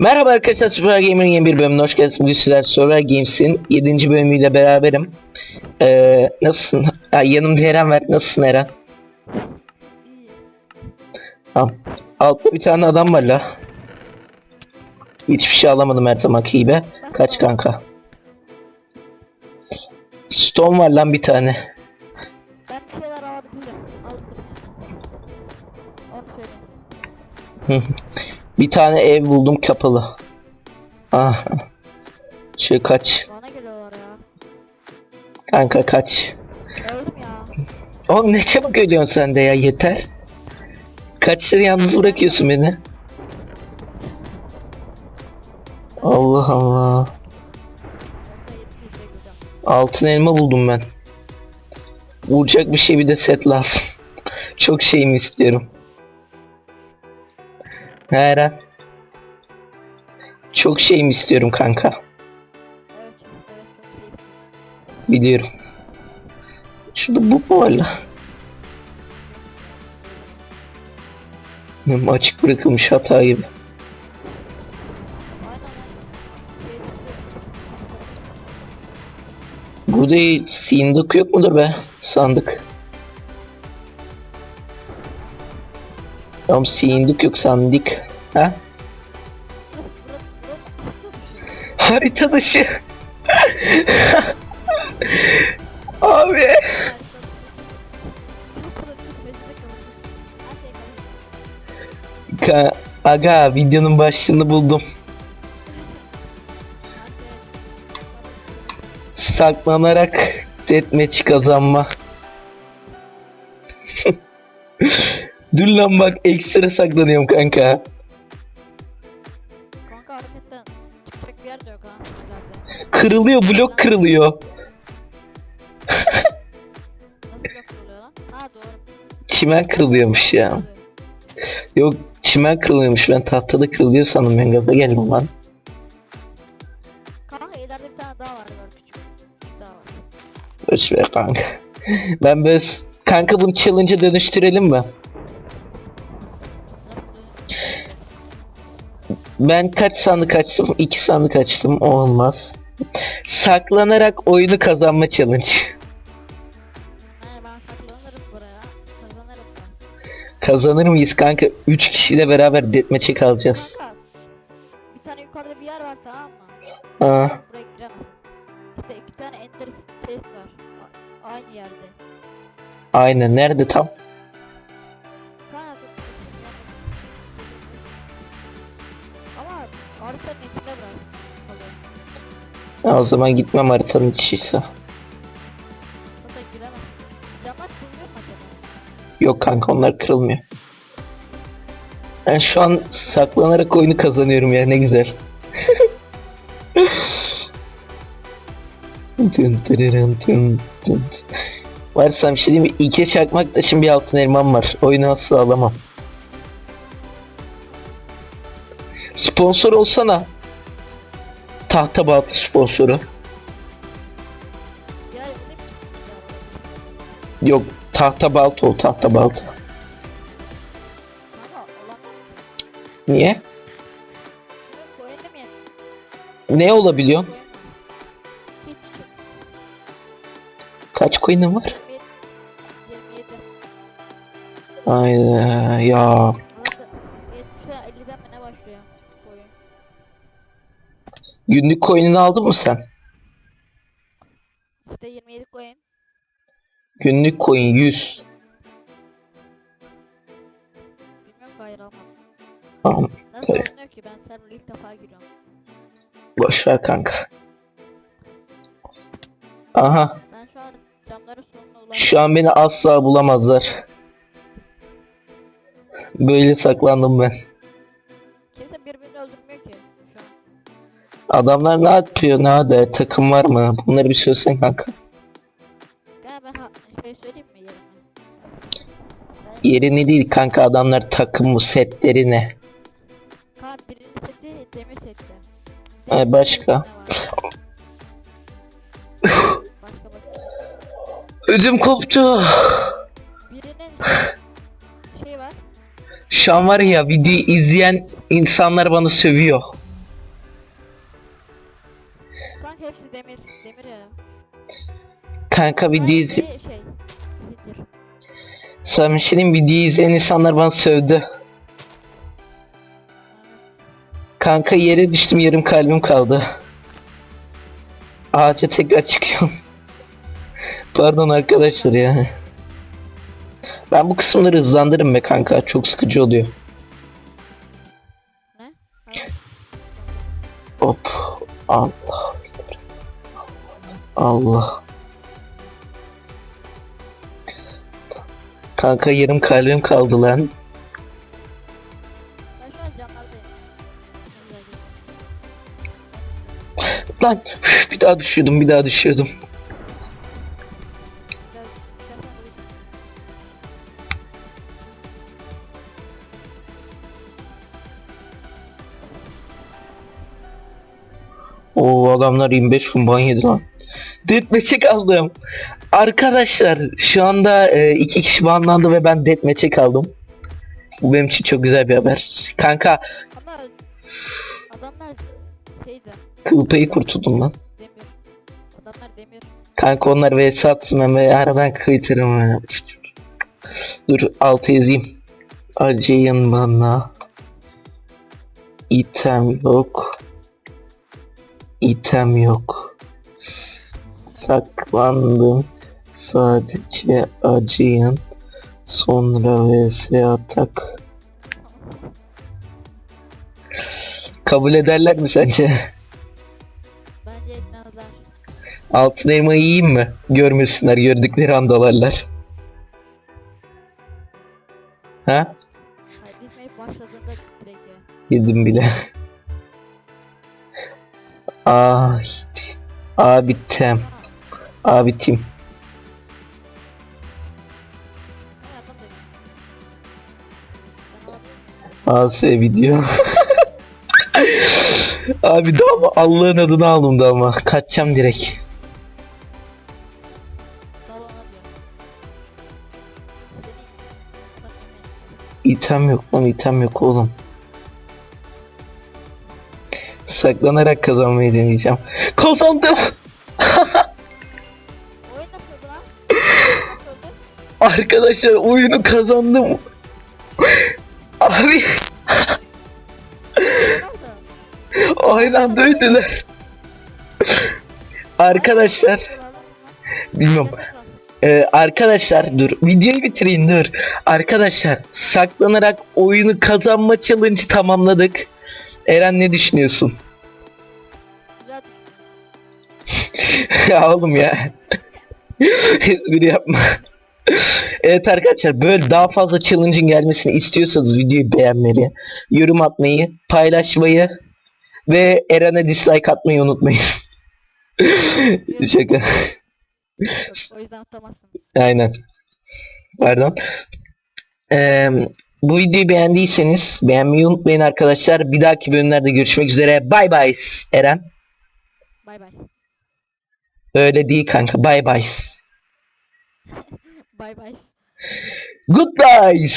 Merhaba arkadaşlar Super Gamer'ın yeni bir bölümüne hoş geldiniz. Bugün sizler Super Games'in 7. bölümüyle beraberim. Ee, nasılsın? Ha, yanımda Eren var. Nasılsın Eren? Tamam. Altta bir tane adam var la. Hiçbir şey alamadım her zamanki gibi. Kaç kanka? Stone var lan bir tane. Ben bir şeyler alabilirim. Bir tane ev buldum kapalı. Ah. Şu kaç. Bana geliyorlar ya. Kanka kaç. Öldüm ya. Oğlum ne çabuk ölüyorsun sen de ya yeter. Kaç lira yalnız bırakıyorsun beni. Allah Allah. Şey. Altın elma buldum ben. Vuracak bir şey bir de set lazım. Çok şey mi istiyorum. Eren. Çok şey mi istiyorum kanka. Evet, evet çok şey. Biliyorum. Şurada bu mu var la? Hmm, Açık bırakılmış hata gibi. Aynen aynen. Bu değil. Sindik yok mudur be? Sandık. Tamam sindik yok sandık. Ha? Harita dışı. Abi. Ka Aga videonun başlığını buldum. Saklanarak deathmatch kazanma. Dur lan bak ekstra saklanıyorum kanka. Kanka harbiden çıkacak bir yer de yok ha. ileride. Kırılıyor blok kırılıyor. Nasıl blok oluyor lan? Ha doğru. Çimen kırılıyormuş ya. Yok çimen kırılıyormuş ben tahtada kırılıyor sandım ben gaza geldim lan. Kanka ileride bir tane daha var böyle küçük. Küçük daha var. Boş ver kanka. Ben böyle kanka bunu challenge'a dönüştürelim mi? Ben kaç sandık açtım? İki sandık açtım. O olmaz. Saklanarak oyunu kazanma challenge. Yani ben saklanırım buraya. Kazanırım ben. Kazanır mıyız kanka? Üç kişiyle beraber deathmatch'e kalacağız. Kanka. Bir tane yukarıda bir yer var tamam mı? Aa, Buraya giremezsin. İşte iki tane enter chest var. A- aynı yerde. aynen. Nerede tam? Haritanın içinde biraz kalıyor. Ya, o zaman gitmem haritanın içiyse. Zaten giremezsin. Camlar kuruluyor mu acaba? Yok kanka onlar kırılmıyor. Ben şu an saklanarak oyunu kazanıyorum ya ne güzel. Tın tırırın tın tın. Varsam bir şey diyeyim mi? Çakmak taşın bir altın elmam var. Oyunu asla alamam. Sponsor olsana. Tahta baltı sponsoru. Yok tahta baltı ol tahta olan Niye? Ne olabiliyor? Kaç coin'in var? 27. 27. Ay ya. Günlük coin'ini aldın mı sen? İşte 27 coin. Günlük coin 100. Bilmiyorum hayır almadım. Tamam. Nasıl Tabii. anlıyor ki ben server'a ilk defa giriyorum. Boş ver kanka. Aha. Ben şu an camların sonuna ulaştım. Şu an beni asla bulamazlar. Böyle saklandım ben. Adamlar ne yapıyor? Ne haber? Takım var mı? Bunları bir söylesen kanka. Gel ben ha şey söyleyeyim mi yerime? Yerini değil kanka adamlar takım mı setleri ne? Kan birinin seti demir seti. Ay. Başka başka. Ödüm koptu. Birinin şey var. Şu an var ya videoyu izleyen insanlar bana sövüyor. Demir. Demir ya. Kanka videoyu Hayır, iz- şey. Zincir. Sana bir şey diyeyim, videoyu izleyen insanlar bana sövdü. Kanka yere düştüm yarım kalbim kaldı. Ağaca tekrar çıkıyorum. Pardon arkadaşlar ya. Ben bu kısımları hızlandırırım be kanka. Çok sıkıcı oluyor. Ne? Hop. Allah. Allah. Kanka yarım kalbim kaldı lan. Lan bir daha düşüyordum bir daha düşüyordum. O adamlar 25 gün ban yedi lan. Deathmatch'e kaldım. Arkadaşlar şu anda e, iki kişi banlandı ve ben deathmatch'e kaldım. Bu benim için çok güzel bir haber. Kanka Ama adamlar şeydi. kıl payı kurtuldum lan. Demir. Adamlar demir. Kanka onlar vs atsın ben ve aradan kıytırım. Dur altı yazayım. Acıyın bana. İtem yok. İtem yok. Saklandım. Sadece acıyın. Sonra vs atak. Kabul ederler mi sence? Bence etmezler. Altın elmayı yiyeyim mi? Görmesinler gördükleri an dalarlar. Ha? Hayır başladığında direkt. Yedim bile. Aa, Aa bittim. Aa Ben alamıyorum. AS video. Abi daha Allah'ın adını aldım da ama kaçacağım direkt. İtem yok lan item yok oğlum. Saklanarak kazanmayı deneyeceğim. Kazandım. Arkadaşlar oyunu kazandım. Abi aynı anda öldüler. Arkadaşlar bilmiyorum. Ee, arkadaşlar dur videoyu bitireyim dur. Arkadaşlar saklanarak oyunu kazanma challenge tamamladık. Eren ne düşünüyorsun? Ya oğlum ya. Espri yapma. Evet arkadaşlar böyle daha fazla challenge'ın gelmesini istiyorsanız videoyu beğenmeyi, yorum atmayı, paylaşmayı ve Eren'e dislike atmayı unutmayın. Şaka. O yüzden atamazsın. Aynen. Pardon. Ee, bu videoyu beğendiyseniz beğenmeyi unutmayın arkadaşlar. Bir dahaki bölümlerde görüşmek üzere. Bay bay Eren. Bay bay. Öyle değil kanka. Bay bay. Bay bay. Goodbyes.